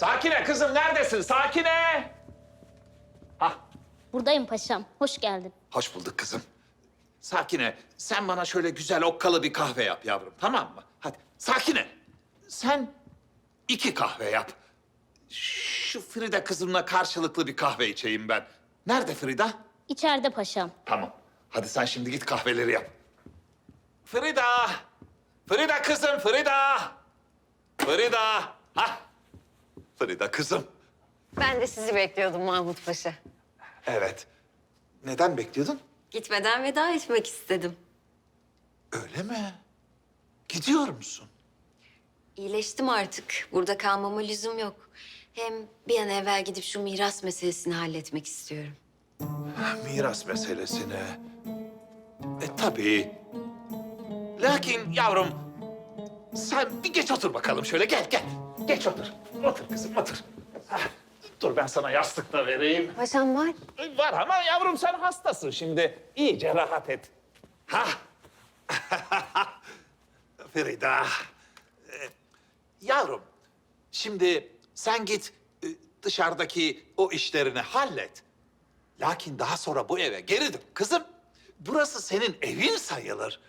Sakine kızım neredesin? Sakine! Hah, Buradayım paşam. Hoş geldin. hoş bulduk kızım. Sakine, sen bana şöyle güzel okkalı bir kahve yap yavrum, tamam mı? Hadi. Sakine, sen iki kahve yap. Şu Frida kızımla karşılıklı bir kahve içeyim ben. Nerede Frida? İçeride paşam. Tamam. Hadi sen şimdi git kahveleri yap. Frida! Frida kızım, Frida! Frida! Frida kızım. Ben de sizi bekliyordum Mahmut Paşa. Evet. Neden bekliyordun? Gitmeden veda etmek istedim. Öyle mi? Gidiyor musun? İyileştim artık. Burada kalmama lüzum yok. Hem bir an evvel gidip şu miras meselesini halletmek istiyorum. Miras meselesini. E tabii. Lakin yavrum, sen bir geç otur bakalım şöyle. Gel, gel. Geç otur. Otur kızım, otur. Hah, Dur ben sana yastık da vereyim. Paşam var. Var ama yavrum sen hastasın şimdi. İyice rahat et. Ha? Frida. Ee, yavrum, şimdi sen git e, dışarıdaki o işlerini hallet. Lakin daha sonra bu eve geri dön kızım. Burası senin evin sayılır.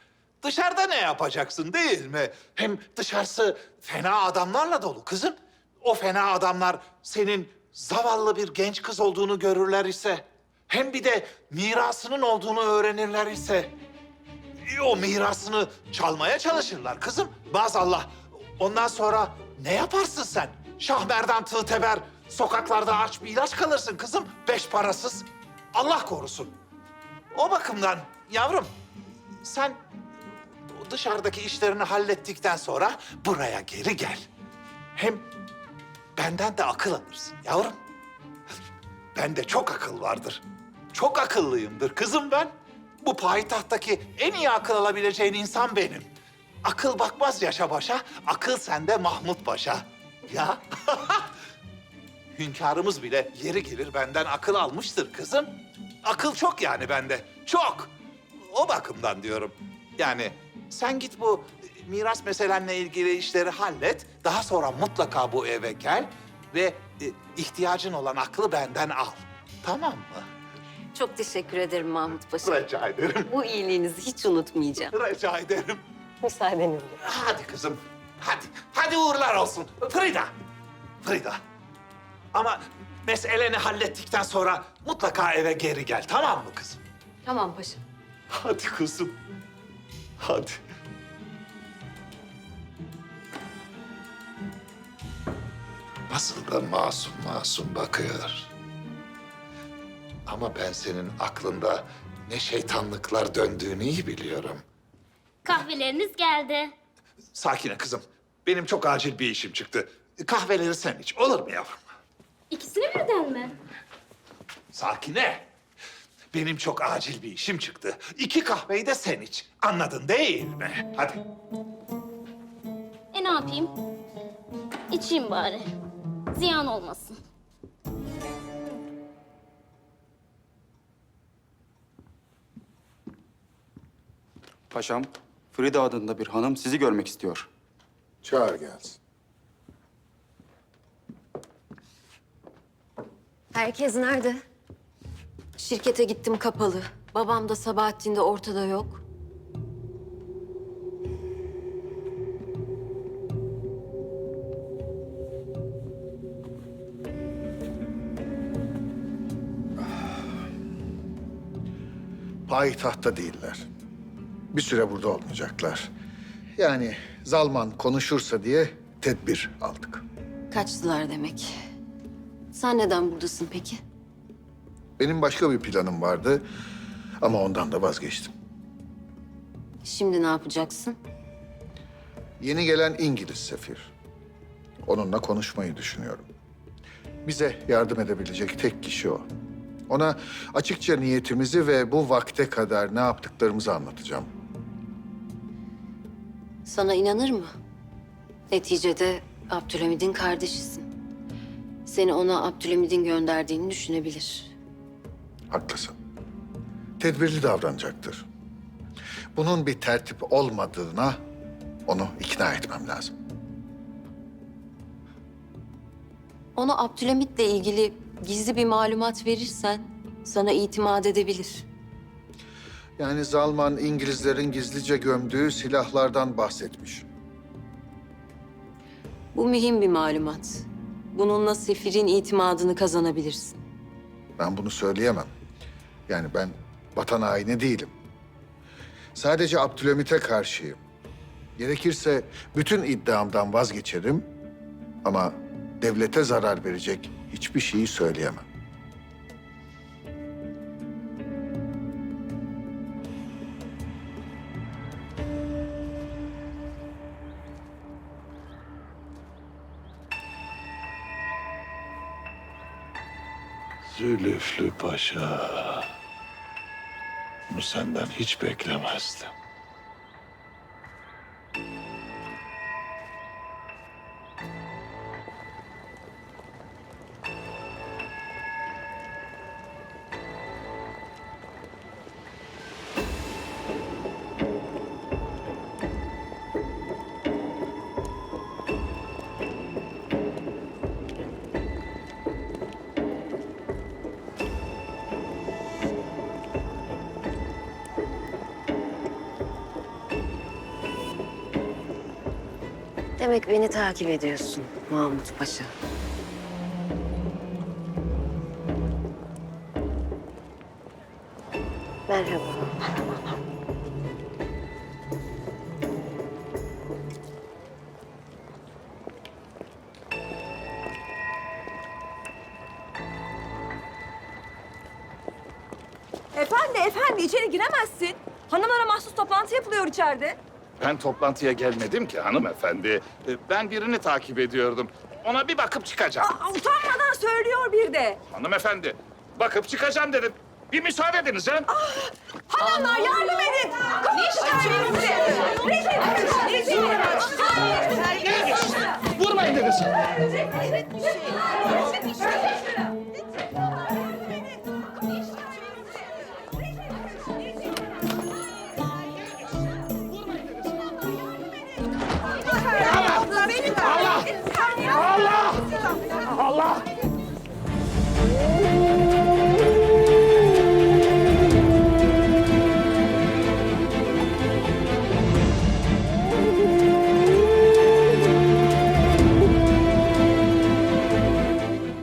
Dışarıda ne yapacaksın değil mi? Hem dışarısı fena adamlarla dolu kızım. O fena adamlar senin zavallı bir genç kız olduğunu görürler ise... ...hem bir de mirasının olduğunu öğrenirler ise... ...o mirasını çalmaya çalışırlar kızım. Maazallah. Ondan sonra ne yaparsın sen? Şahmerdan tığ teber, sokaklarda aç bir ilaç kalırsın kızım. Beş parasız. Allah korusun. O bakımdan yavrum sen dışarıdaki işlerini hallettikten sonra buraya geri gel. Hem benden de akıl alırsın yavrum. Bende çok akıl vardır. Çok akıllıyımdır kızım ben. Bu payitahttaki en iyi akıl alabileceğin insan benim. Akıl bakmaz yaşa başa, akıl sende Mahmut Paşa. Ya hünkârımız bile yeri gelir benden akıl almıştır kızım. Akıl çok yani bende, çok. O bakımdan diyorum. Yani sen git bu miras meselenle ilgili işleri hallet. Daha sonra mutlaka bu eve gel ve e, ihtiyacın olan aklı benden al. Tamam mı? Çok teşekkür ederim Mahmut Paşa. Rica ederim. Bu iyiliğinizi hiç unutmayacağım. Rica ederim. Müsaadenizle. Hadi kızım, hadi. Hadi uğurlar olsun. Frida, Frida. Ama meseleni hallettikten sonra mutlaka eve geri gel, tamam mı kızım? Tamam paşa. Hadi kızım, hadi. Nasıl da masum masum bakıyor. Ama ben senin aklında ne şeytanlıklar döndüğünü iyi biliyorum. Kahveleriniz geldi. Sakine kızım, benim çok acil bir işim çıktı. Kahveleri sen iç, olur mu yavrum? İkisini birden mi? Sakine, benim çok acil bir işim çıktı. İki kahveyi de sen iç. Anladın değil mi? Hadi. E ne yapayım? İçeyim bari. Ziyan olmasın. Paşam, Frida adında bir hanım sizi görmek istiyor. Çağır gelsin. Herkes nerede? Şirkete gittim kapalı. Babam da Sabahattin de ortada yok. Payitahtta değiller. Bir süre burada olmayacaklar. Yani Zalman konuşursa diye tedbir aldık. Kaçtılar demek. Sen neden buradasın peki? Benim başka bir planım vardı ama ondan da vazgeçtim. Şimdi ne yapacaksın? Yeni gelen İngiliz sefir. Onunla konuşmayı düşünüyorum. Bize yardım edebilecek tek kişi o. Ona açıkça niyetimizi ve bu vakte kadar ne yaptıklarımızı anlatacağım. Sana inanır mı? Neticede Abdülhamid'in kardeşisin. Seni ona Abdülhamid'in gönderdiğini düşünebilir. Haklısın. Tedbirli davranacaktır. Bunun bir tertip olmadığına onu ikna etmem lazım. Ona Abdülhamit'le ilgili gizli bir malumat verirsen sana itimat edebilir. Yani Zalman İngilizlerin gizlice gömdüğü silahlardan bahsetmiş. Bu mühim bir malumat. Bununla sefirin itimadını kazanabilirsin. Ben bunu söyleyemem. Yani ben vatan haini değilim. Sadece Abdülhamit'e karşıyım. Gerekirse bütün iddiamdan vazgeçerim ama devlete zarar verecek hiçbir şeyi söyleyemem. Zülüflü Paşa. Bunu senden hiç beklemezdim. Demek beni takip ediyorsun Mahmut Paşa. Merhaba. Efendi, efendi içeri giremezsin. Hanımlara mahsus toplantı yapılıyor içeride. Ben toplantıya gelmedim ki hanımefendi. Ee, Ben birini takip ediyordum. Ona bir bakıp çıkacağım. Aa, utanmadan söylüyor bir de. Hanımefendi, bakıp çıkacağım dedim. Bir müsaade ediniz ha. Hanımlar yardım edin. İçeri. Rezil. Rezil. Vurmayın dediniz. Rezil.